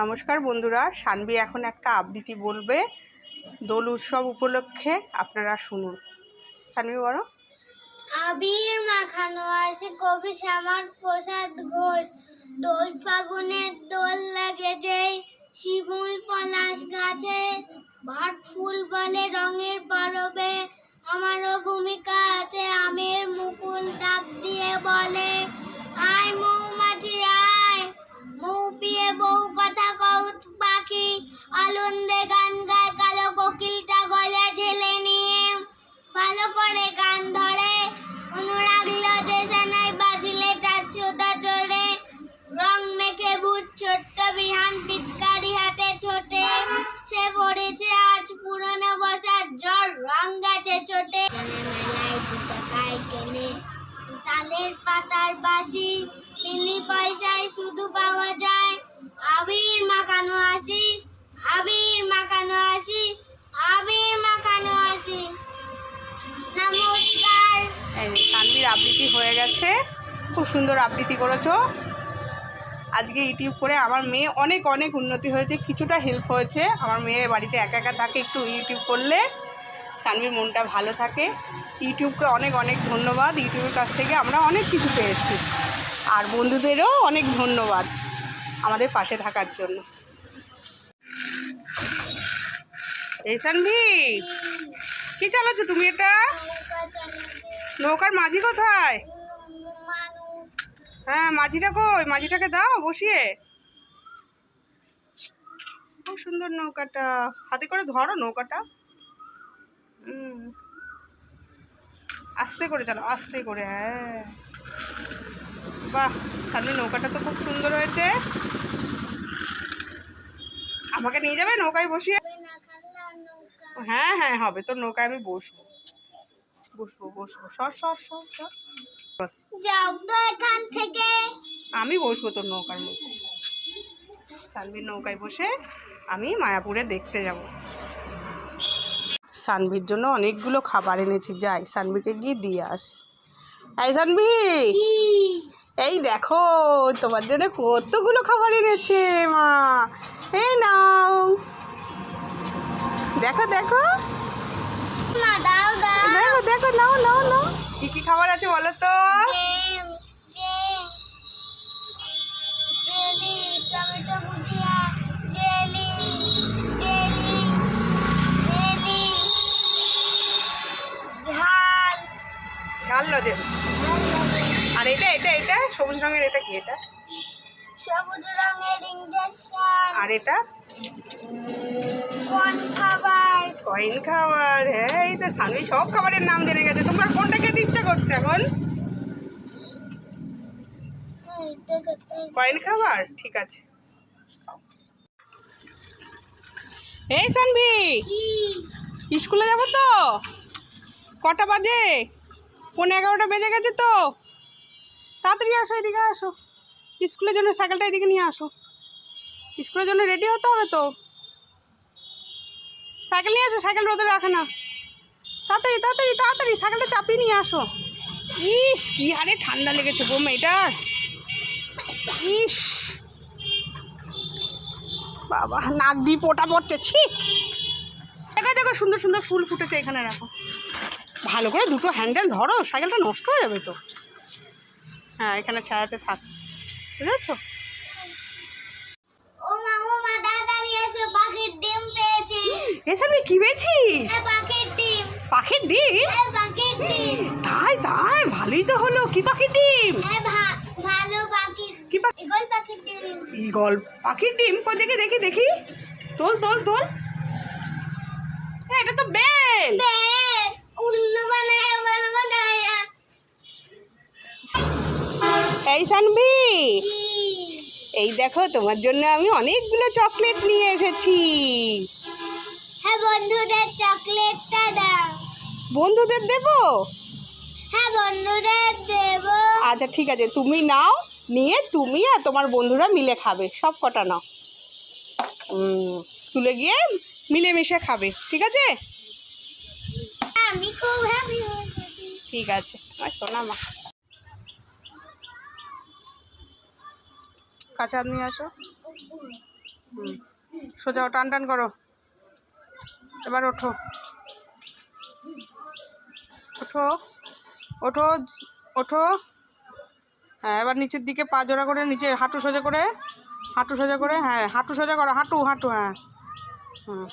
নমস্কার বন্ধুরা, সানবি এখন একটা আবৃত্তি বলবে, দোল উৎসব উপলক্ষে আপনারা শুনুন। সানবি বলো। আবির মাখানো আছে কবি শ্যামার প্রসাদ, ঘোষ। দোল ফাগুনের দোল লাগেছে শিমুল পলাশ গাছে। ভাট ফুল বলে রঙের পরবে, আমারও ভূমিকা আছে, আমের মুকুল ডাক দিয়ে বলে, আয় মৌমাছি সে পড়েছে আজ পুরনো বসার জ্বর, রং গেছে চোটে। তালের পাতার বাসি মিলি পয়সায় শুধু পাওয়া যায়। আবির মাখানো আসি আবির মাখানো আসি আবির মাখানো আসি নমস্কার। সানবির আবৃত্তি হয়ে গেছে। খুব সুন্দর আবৃত্তি করেছ। আজকে ইউটিউব করে আমার মেয়ে অনেক অনেক উন্নতি হয়েছে কিছুটা হেল্প হয়েছে। আমার মেয়ে বাড়িতে একা একা থাকে একটু ইউটিউব করলে সানবির মনটা ভালো থাকে। ইউটিউবকে অনেক অনেক ধন্যবাদ। ইউটিউবের কাছ থেকে আমরা অনেক কিছু পেয়েছি। আর বন্ধুদেরও অনেক ধন্যবাদ আমাদের পাশে থাকার জন্য। এই সানভি কি চালাচ্ছ তুমি এটা? নৌকার মাঝি কোথায়? হ্যাঁ মাঝিটা কই? মাঝিটাকে দাও, বসিয়ে। খুব সুন্দর নৌকাটা। হাতে করে ধরো নৌকাটা। আস্তে করে চলো আস্তে করে হ্যাঁ। বাহ সামনে নৌকাটা তো খুব সুন্দর হয়েছে। আমাকে নিয়ে যাবে নৌকায় বসিয়ে? হ্যাঁ হ্যাঁ হবে। তোর নৌকায় আমি বসবো। বসবো বসবো। সর সর সর সর। যাও তো এখান থেকে। আমি বসবো তোর নৌকার মধ্যে। সানবির নৌকায় বসে আমি মায়াপুরে দেখতে যাব। সানবির জন্য অনেকগুলো খাবার এনেছি যাই সানবিকে গিয়ে দিয়ে আস। এই সানবি! এই দেখো তোমার জন্য কতগুলো খাবার এনেছে মা। এই নাও। দেখো দেখো। মা দাও দাও। দেখো দেখো নাও নাও নাও। কি কি খাবার আছে বলো তো? লজেন্স আর এটা এটা এটা? সবুজ রঙের এটা কি এটা? সবুজ রঙের ইঞ্জেকশন আর এটা? কোন খাবার। কয়েন খাবার হ্যাঁ এই তো সানবি সব খাবারের নাম জেনে গেছে। তোমার কোনটা খেতে ইচ্ছা করছে এখন? হ্যাঁ, কয়েন খাবার ঠিক আছে। এই সানভি স্কুলে যাব তো? কটা বাজে? পনেরো এগারোটা বেজে গেছে তো। তাড়াতাড়ি আসো, এদিকে আসো। স্কুলের জন্য সাইকেলটা এদিকে নিয়ে আসো। স্কুলের জন্য রেডি হতে হবে তো? সাইকেল নিয়ে আসো, সাইকেল রোদে রাখে না। তাড়াতাড়ি তাড়াতাড়ি তাড়াতাড়ি, সাইকেলটা চাপিয়ে নিয়ে আসো। ইস, কি হারে ঠান্ডা লেগেছে গো মেয়েটার। ইস। বাবা, নাক দিয়ে পোটা পড়ছে, ছি। দেখো দেখো, সুন্দর সুন্দর ফুল ফুটেছে এখানে রাখো ভালো করে দুটো হ্যান্ডেল ধরো সাইকেলটা নষ্ট হয়ে যাবে তো। হ্যাঁ এখানে ছায়াতে থাক। বুঝেছ? ও মা ও মা তাড়াতাড়ি পাখির ডিম পেয়েছি। এসব কি পেয়েছিস পাখির ডিম। পাখির ডিম? পাখির ডিম। তাই তাই ভালোই তো হলো। কি পাখির ডিম? পাখির ইগল পাখির ডিম। কই দেখি দেখি দেখি। তোল তোল তোল। এটা তো বেল। বেল। এই শানভি কি এই দেখো তোমার জন্য আমি অনেকগুলো চকলেট নিয়ে এসেছি। হ্যাঁ বন্ধুদের চকলেটটা দাও। বন্ধুদের দেবো? হ্যাঁ বন্ধুদের দেব। আচ্ছা ঠিক আছে তুমি নাও নিয়ে তুমি আর তোমার বন্ধুরা মিলে খাবে সব কটা নাও। স্কুলে গিয়ে মিলেমিশে খাবে ঠিক আছে? আমি খুব হ্যাপি ঠিক আছে আমার শোনা মা কাঁচা নিয়ে আসো। হুম। সোজা টান টান করো। এবার ওঠো। ওঠো। ওঠো ওঠো। হ্যাঁ এবার নিচের দিকে পা জোড়া করে, নিচে হাঁটু সোজা করে, হাঁটু সোজা করে হ্যাঁ হাঁটু সোজা করো, হাঁটু হাঁটু হ্যাঁ। হুম।